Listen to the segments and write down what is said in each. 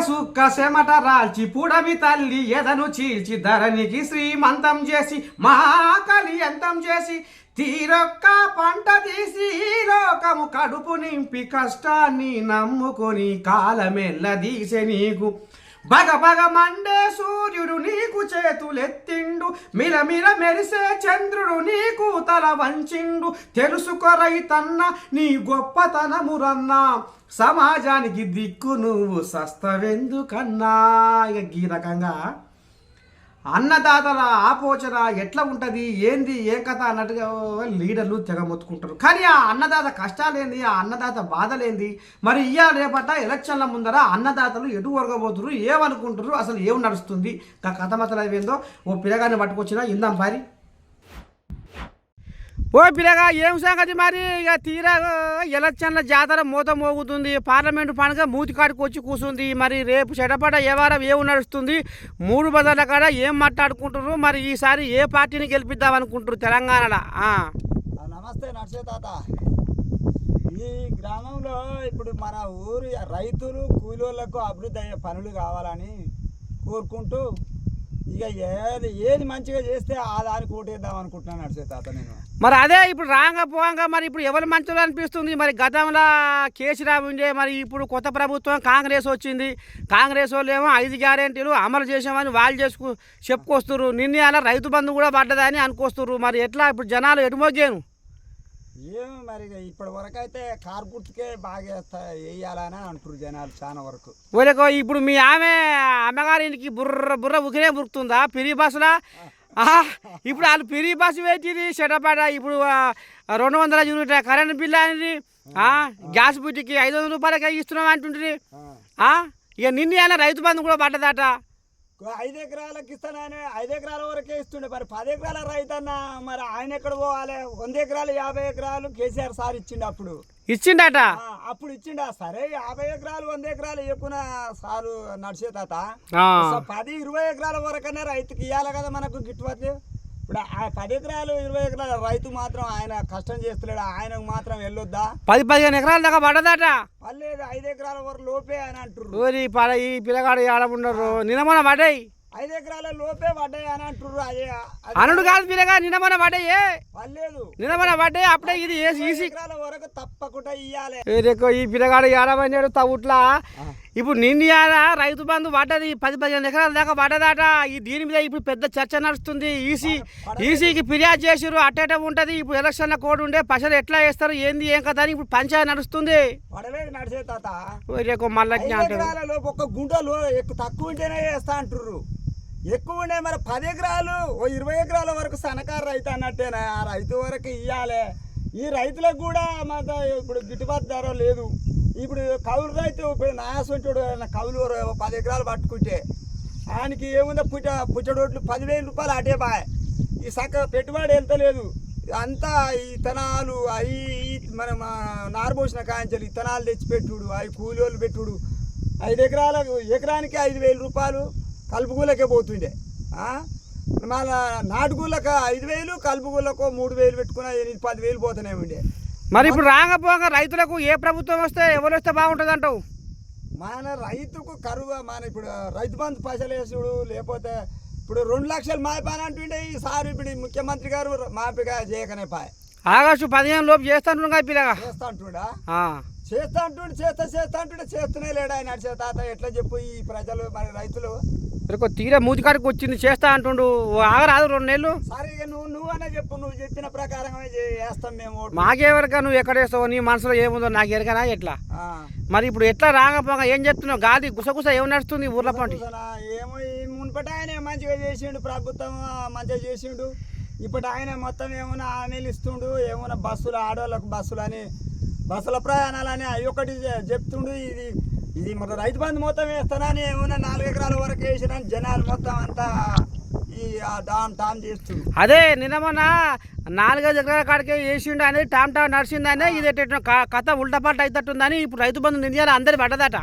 సుక్క సెమట రాల్చి పుడమి తల్లి ఎదను చీల్చి ధరణికి శ్రీమంతం చేసి మహాకలి అంతం చేసి తీరొక్క పంట తీసి లోకము కడుపు నింపి కష్టాన్ని నమ్ముకొని కాలమెల్ల దీసె నీకు. బగ బగ మండే సూర్యుడు నీకు చేతులెత్తి మిలమిల మెరిసే చంద్రుడు నీకు తల వంచిండు. తెలుసుకో రైతన్న నీ గొప్పతనమురన్నా. సమాజానికి దిక్కు నువ్వు సస్తవెందుకన్నా? ఇక ఈ రకంగా అన్నదాతల ఆపోచన ఎట్లా ఉంటుంది? ఏంది? ఏం కథ? అన్నట్టుగా లీడర్లు తెగ మొత్తుకుంటారు కానీ ఆ అన్నదాత కష్టాలేంది? ఆ అన్నదాత బాధలేంది? మరి ఇయ్య రేపట ఎలక్షన్ల ముందర అన్నదాతలు ఎటు ఒరగబోతున్నారు ఏమనుకుంటారు అసలు ఏం నడుస్తుంది? ఆ కథ మతలు ఏందో ఓ పిల్లగాన్ని పట్టుకొచ్చినా ఇందాం పారి. ఓ పిల్లగా ఏం సంగతి మరి? ఇక తీరా ఎలక్షన్ల జాతర మూత మోగుతుంది. పార్లమెంటు పండుగ మూతి కాడికి వచ్చి కూర్చుంది మరి రేపు చెడపడ ఏ వారం ఏం నడుస్తుంది? మూడు బదల కాడ ఏం మాట్లాడుకుంటారు మరి ఈసారి ఏ పార్టీని గెలిపిద్దాం అనుకుంటారు తెలంగాణలో? నమస్తే నర్సే తాత. ఈ గ్రామంలో ఇప్పుడు మన ఊరు రైతులు కూలోళ్ళకు అభివృద్ధి అయ్యే పనులు కావాలని కోరుకుంటూ ఇక ఏది ఏది మంచిగా చేస్తే ఆ దానికి ఓటేద్దాం అనుకుంటున్నాను నడిచే తాత నేను. మరి అదే ఇప్పుడు రాంగ పోంగా మరి ఇప్పుడు ఎవరు మంచిలో అనిపిస్తుంది? మరి గతంలో కేసీఆర్ ఉండే మరి ఇప్పుడు కొత్త ప్రభుత్వం కాంగ్రెస్ వచ్చింది. కాంగ్రెస్ వాళ్ళు ఏమో ఐదు గ్యారెంటీలు అమలు చేసామని వాళ్ళు చేసుకు చెప్పుకొస్తున్నారు నిన్న అలా రైతు బంధు కూడా పడ్డదని అనుకొస్తున్నారు మరి ఎట్లా ఇప్పుడు జనాలు ఎటుమోగాను ఏమో మరి ఇప్పటి వరకు అయితే కారు గుర్తుకే బాగా వేయాలని అంటారు జనాలు చాలా వరకు. వీళ్ళకు ఇప్పుడు మీ ఆమె అమ్మగారికి బుర్ర బుర్ర ఉకినే బురుకుతుందా పిరి బస్సులా? ఇప్పుడు వాళ్ళు పిరి బస్సు పెట్టింది చెడపాట ఇప్పుడు రెండు వందల యూనిట్ కరెంట్ బిల్ అనేది గ్యాస్ బుట్టికి ఐదు వందల రూపాయలకి ఇస్తున్నాం అంటుంటుంది ఇక నిన్న రైతు బంధు కూడా పడ్డదట. ఐదు ఎకరాలకు ఇస్తానని ఐదు ఎకరాల వరకే ఇస్తుండే. మరి పది ఎకరాల రైతన్న మరి ఆయన ఎక్కడ పోవాలి? వంద ఎకరాలు యాభై ఎకరాలు కేసీఆర్ సార్ ఇచ్చిండు అప్పుడు. ఇచ్చిండట? అప్పుడు ఇచ్చిండా. సరే యాభై ఎకరాలు వంద ఎకరాలు ఎక్కువ సారు నడిచే తాత. పది ఇరవై ఎకరాల వరకనే రైతుకి ఇవ్వాలి కదా మనకు గిట్టుబాటు ఇప్పుడు ఆ పది ఎకరాలు ఇరవై ఎకరాల రైతు మాత్రం ఆయన కష్టం చేస్తలేడు. ఆయనకు మాత్రం వెళ్ళొద్దా? పది పదిహేను ఎకరాల దాకా పడ్డదట? పర్లేదు ఐదు ఎకరాల వరకు లోపే అని అంటారు ఈ పిల్లగాడు ఆడముండరు నిన్న మన పడ్డాయి. ఐదు ఎకరాల లోపే పడ్డాయి అని అంటుర్రు అదే అనుడు కాదు పిల్లగా నిన్న మొన్న పడ్డాయి. పర్లేదు నిన్న మొన్న పడ్డాయి అప్పుడే ఇది ఈసీ ఎకరాల వరకు తప్పకుండా ఇయ్యాలి. రేకో ఈ పిల్లగాడు ఏడమన్నాడు తవుట్లా ఇప్పుడు నిన్న రైతు బంధు పడ్డది? పది పదిహేను ఎకరాల దాకా పడ్డదట. ఈ దీని మీద ఇప్పుడు పెద్ద చర్చ నడుస్తుంది. ఈసీ ఈసీకి ఫిర్యాదు చేసిరు అట్టేట ఉంటుంది. ఇప్పుడు ఎలక్షన్ల కోడ్ ఉండే. పైసలు ఎట్లా వేస్తారు ఏంది? ఏం కదా అని ఇప్పుడు పంచాయతీ నడుస్తుంది. రేకో మళ్ళీ ఒక గుంటలో తక్కువ ఉంటేనే వేస్తా అంటుర్రు. ఎక్కువ ఉన్నాయి మరి పది ఎకరాలు ఓ ఇరవై ఎకరాల వరకు సన్నకారు రైతు అన్నట్టేనా? ఆ రైతు వరకు ఇవ్వాలి ఈ రైతులకు కూడా మాత ఇప్పుడు గిట్టుబాటు ధర లేదు. ఇప్పుడు కౌలు రైతు ఇప్పుడు నాయాసంటుడు కౌలు పది ఎకరాలు పట్టుకుంటే ఆయనకి ఏముందో? పుట్ట పుచ్చడోట్లు పదివేల రూపాయలు అటే బాయ్. ఈ సక్క పెట్టుబడి వెళ్తలేదు అంతా ఈ ఇత్తనాలు అవి మనం నారబోసిన కాంచెలు ఇత్తనాలు తెచ్చి పెట్టుడు అవి కూలోళ్ళు పెట్టుడు. ఐదు ఎకరాలకు ఎకరానికి ఐదు వేల రూపాయలు. కలుపుగూలకే పోతుండే? మళ్ళా నాటుగూలకు ఐదు వేలు కలుపుగూలకు మూడు వేలు పెట్టుకున్న ఎనిమిది పది వేలు పోతూనే ఉండే. మరి ఇప్పుడు రాకపోగా రైతులకు ఏ ప్రభుత్వం వస్తే ఎవరు వస్తే బాగుంటుంది అంటావు? మన రైతుకు కరువు మన ఇప్పుడు రైతు బంధు పైసలు వేసుడు లేకపోతే ఇప్పుడు రెండు లక్షలు మాయపాని అంటుండే ఈసారి ఇప్పుడు ఈ ముఖ్యమంత్రి గారు మాపిగా చేయకనే పాయ. ఆగస్టు పదిహేను లోపు చేస్తాను చేస్తా అంటుండా. చేస్తా అంటుండే చేస్తా చేస్తా అంటుండే. చేస్తూనే లేడా ఆయన. నడిచే తాత ఎట్లా చెప్పు ఈ ప్రజలు మరి రైతులు? తీరే మూతికాడికి వచ్చింది చేస్తా అంటుండు. ఆగరాదు రెండు నెలలు. సరే నువ్వు నువ్వనే చెప్పు. నువ్వు చెప్పిన ప్రకారమే చే- వేస్తాం మేము. మాకేవరక నువ్వు ఎక్కడ వేస్తావు నీ మనసులో ఏముందో నాకు ఎరకనా ఎట్లా. మరి ఇప్పుడు ఎట్లా రాకపోగా ఏం చెప్తున్నావు గాది గుసగుస ఏం నడుస్తుంది ఊర్ల పంటి? ఏమో ఈ మునుపటి ఆయన మంచిగా చేసిండు ప్రభుత్వం మంచిగా చేసిండు. ఇప్పుడు ఆయన మొత్తం ఏమైనా హామీలు ఇస్తుండు ఏమైనా బస్సులు ఆడవాళ్ళకు బస్సులు అని బస్సుల ప్రయాణాలని అవి ఒకటి చెప్తుండు ఇది. ఇది మన రైతు బంధు మొత్తం వేస్తానని ఏమైనా నాలుగు ఎకరాల వరకు వేసిన జనాలు మొత్తం అంతా ఈ టామ్ అదే నిన్న మొన్న నాలుగైదు ఎకరాల కాడికే వేసిండు అనేది టామ్ టామ్ నడిచిందనే ఇది కథ ఉల్టపాటు అవుతుందని ఇప్పుడు రైతు బంధు నిందియాలి అందరి పడ్డదట.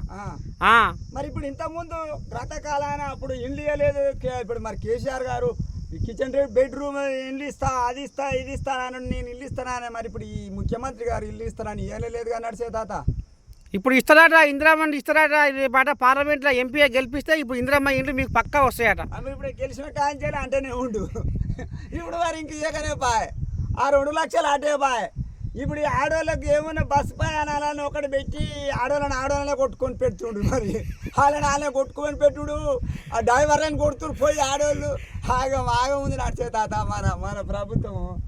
మరి ఇప్పుడు ఇంతకుముందు గతకాలాన అప్పుడు ఇవ్వలేదు కే- ఇప్పుడు మరి కేసీఆర్ గారు కిచెన్ రేట్ బెడ్రూమ్ ఇల్లు ఇస్తా అది ఇస్తా ఇది ఇస్తా అని నేను ఇల్లు ఇస్తానని మరి ఇప్పుడు ఈ ముఖ్యమంత్రి గారు ఇల్లు ఇస్తానని ఇవ్వలేదు కానీ నడిచే తాత ఇప్పుడు ఇస్తారట ఇందిరామ్మ ఇస్తారట మాట పార్లమెంట్లో ఎంపీ గెలిపిస్తే ఇప్పుడు ఇందిరమ్మ ఇండ్లు మీకు పక్కా వస్తాయట. అవి ఇప్పుడు గెలిచిన కాంచాలి అంటేనే ఉండు. ఇప్పుడు మరి ఇంక ఇయ్యకనే బాయ్ ఆ రెండు లక్షలు అటే బాయ్ ఇప్పుడు ఆడవాళ్ళకి ఏమైనా బస్ ప్రయాణాలని ఒకటి పెట్టి ఆడవాళ్ళని ఆడవాళ్ళనే కొట్టుకొని పెట్టుడు మరి. వాళ్ళని వాళ్ళని కొట్టుకొని పెట్టుడు. ఆ డ్రైవర్లను కొడుతుడు పోయి ఆడవాళ్ళు. ఆగం ఆగం ఉంది నడిచే తాత మన మన ప్రభుత్వం